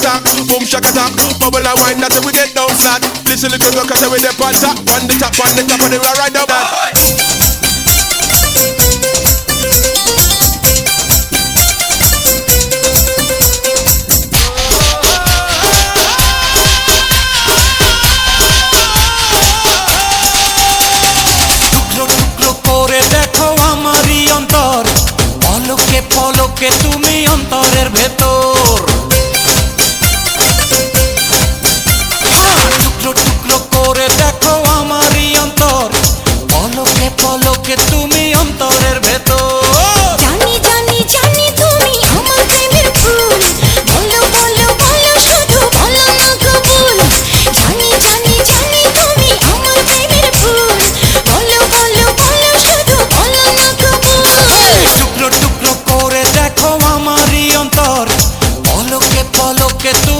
attack, boom shaka attack, bubble and wine that's we get down flat. Listen little girl cause we the on top, on the top, on the top, and they will ride down back. পলকে তুমি অন্তরের ভেতর থাকে তুমি অন্তরের ভেতর। জানি জানি জানি তুমি আমার প্রেমের ফুল। বলো বলো বলো শুধু বলো না জানি জানি জানি তুমি আমার প্রেমের ফুল। বলো বলো বলো শুধু বলো না গো টুকরো টুকরো করে দেখো আমারই অন্তর। পলকে পলকে তুমি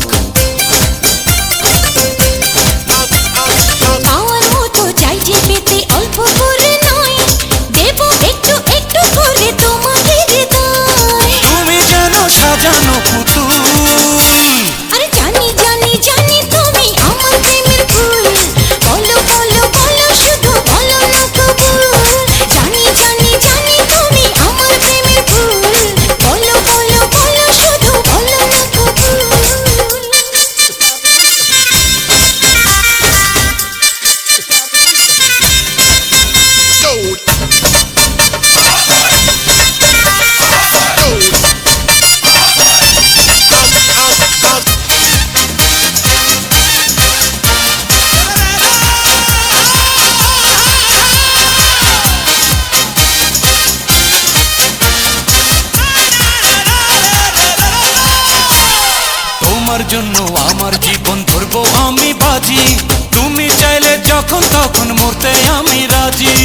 তোমার জন্য আমার জীবন ধরবো আমি বাজি। তুমি চাইলে যখন তখন মরতে আমি রাজি।